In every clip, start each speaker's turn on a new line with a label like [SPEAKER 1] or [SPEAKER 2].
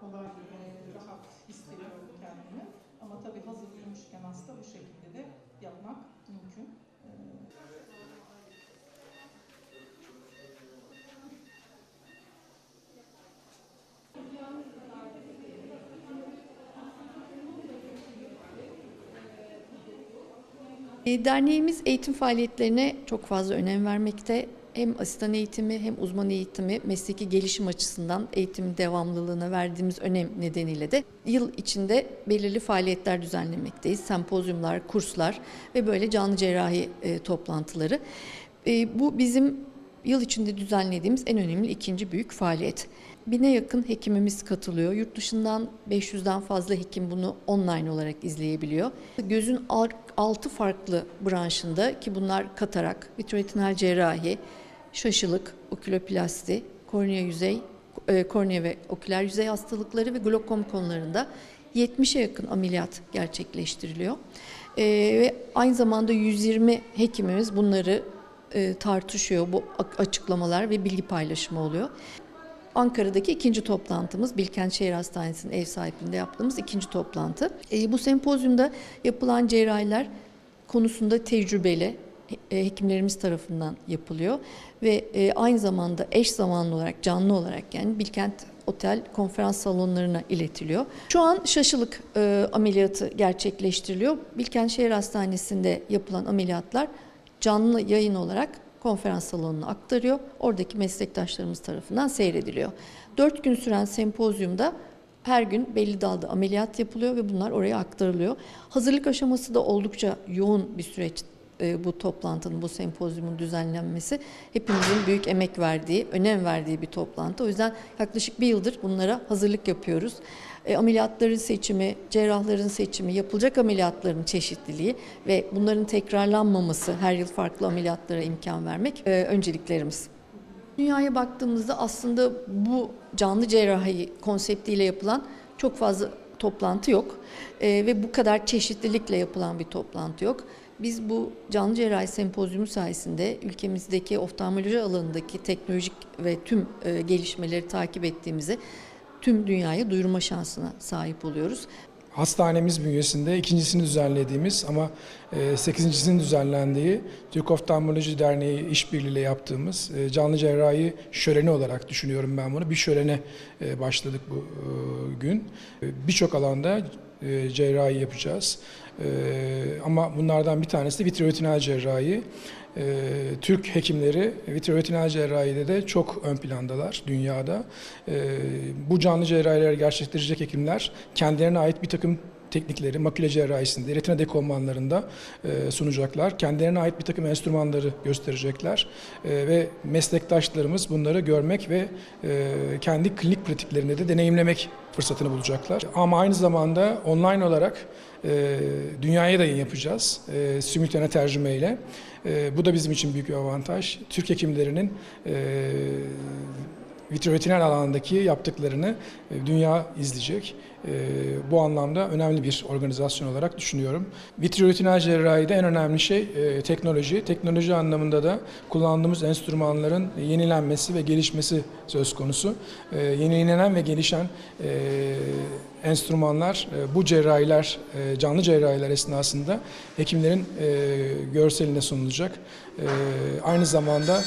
[SPEAKER 1] kolay bir rahat hissediyorum kendimi. Ama tabii hazır uyumuşken hasta bu şekilde de yapmak mümkün. Ee,
[SPEAKER 2] E, Derneğimiz eğitim faaliyetlerine çok fazla önem vermekte. Hem asistan eğitimi hem uzman eğitimi mesleki gelişim açısından eğitim devamlılığına verdiğimiz önem nedeniyle de yıl içinde belirli faaliyetler düzenlemekteyiz. Sempozyumlar, kurslar ve böyle canlı cerrahi e, toplantıları. E, bu bizim yıl içinde düzenlediğimiz en önemli ikinci büyük faaliyet. Bine yakın hekimimiz katılıyor. Yurt dışından 500'den fazla hekim bunu online olarak izleyebiliyor. Gözün al- altı farklı branşında ki bunlar katarak, vitreoretinal cerrahi, şaşılık, oküloplasti, kornea yüzey, e, kornea ve oküler yüzey hastalıkları ve glokom konularında 70'e yakın ameliyat gerçekleştiriliyor. E, ve aynı zamanda 120 hekimimiz bunları e, tartışıyor. Bu açıklamalar ve bilgi paylaşımı oluyor. Ankara'daki ikinci toplantımız Bilkent Şehir Hastanesi'nin ev sahipliğinde yaptığımız ikinci toplantı. E, bu sempozyumda yapılan cerrahiler konusunda tecrübeli hekimlerimiz tarafından yapılıyor ve e, aynı zamanda eş zamanlı olarak canlı olarak yani Bilkent Otel konferans salonlarına iletiliyor. Şu an şaşılık e, ameliyatı gerçekleştiriliyor. Bilkent Şehir Hastanesi'nde yapılan ameliyatlar canlı yayın olarak konferans salonuna aktarıyor. Oradaki meslektaşlarımız tarafından seyrediliyor. Dört gün süren sempozyumda her gün belli dalda ameliyat yapılıyor ve bunlar oraya aktarılıyor. Hazırlık aşaması da oldukça yoğun bir süreç e, bu toplantının, bu sempozyumun düzenlenmesi. Hepimizin büyük emek verdiği, önem verdiği bir toplantı. O yüzden yaklaşık bir yıldır bunlara hazırlık yapıyoruz. E, ameliyatların seçimi, cerrahların seçimi, yapılacak ameliyatların çeşitliliği ve bunların tekrarlanmaması, her yıl farklı ameliyatlara imkan vermek e, önceliklerimiz. Dünyaya baktığımızda aslında bu canlı cerrahi konseptiyle yapılan çok fazla toplantı yok E, ve bu kadar çeşitlilikle yapılan bir toplantı yok. Biz bu canlı cerrahi sempozyumu sayesinde ülkemizdeki oftalmoloji alanındaki teknolojik ve tüm e, gelişmeleri takip ettiğimizi tüm dünyaya duyurma şansına sahip oluyoruz.
[SPEAKER 3] Hastanemiz bünyesinde ikincisini düzenlediğimiz ama e, sekizincisinin düzenlendiği Türk Oftalmoloji Derneği işbirliğiyle yaptığımız e, canlı cerrahi şöleni olarak düşünüyorum ben bunu. Bir şölene başladık bu gün. Birçok alanda e, cerrahi yapacağız. E, Ama bunlardan bir tanesi de vitreoretinal cerrahi. Ee, Türk hekimleri vitreoretinal cerrahide de çok ön plandalar dünyada. Bu canlı cerrahileri gerçekleştirecek hekimler kendilerine ait bir takım teknikleri makule cerrahisinde, retina dekolmanlarında e, sunacaklar. Kendilerine ait bir takım enstrümanları gösterecekler E, ve meslektaşlarımız bunları görmek ve e, kendi klinik pratiklerinde de deneyimlemek fırsatını bulacaklar. Ama aynı zamanda online olarak e, dünyaya da yayın yapacağız e, simultane tercümeyle. E, bu da bizim için büyük bir avantaj. Türk hekimlerinin e, vitreoretinal alandaki yaptıklarını e, dünya izleyecek. E, Bu anlamda önemli bir organizasyon olarak düşünüyorum. Vitreoretinal cerrahide en önemli şey e, teknoloji. Teknoloji anlamında da kullandığımız enstrümanların yenilenmesi ve gelişmesi söz konusu. Yenilenen ve gelişen enstrümanlar bu cerrahiler, canlı cerrahiler esnasında hekimlerin görseline sunulacak. Aynı zamanda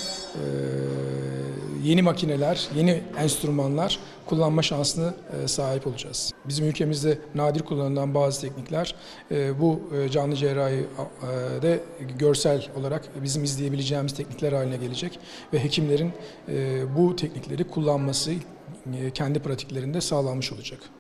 [SPEAKER 3] yeni makineler, yeni enstrümanlar kullanma şansına e, sahip olacağız. Bizim ülkemizde nadir kullanılan bazı teknikler e, bu e, canlı cerrahi de görsel olarak bizim izleyebileceğimiz teknikler haline gelecek ve hekimlerin bu teknikleri kullanması kendi pratiklerinde sağlanmış olacak.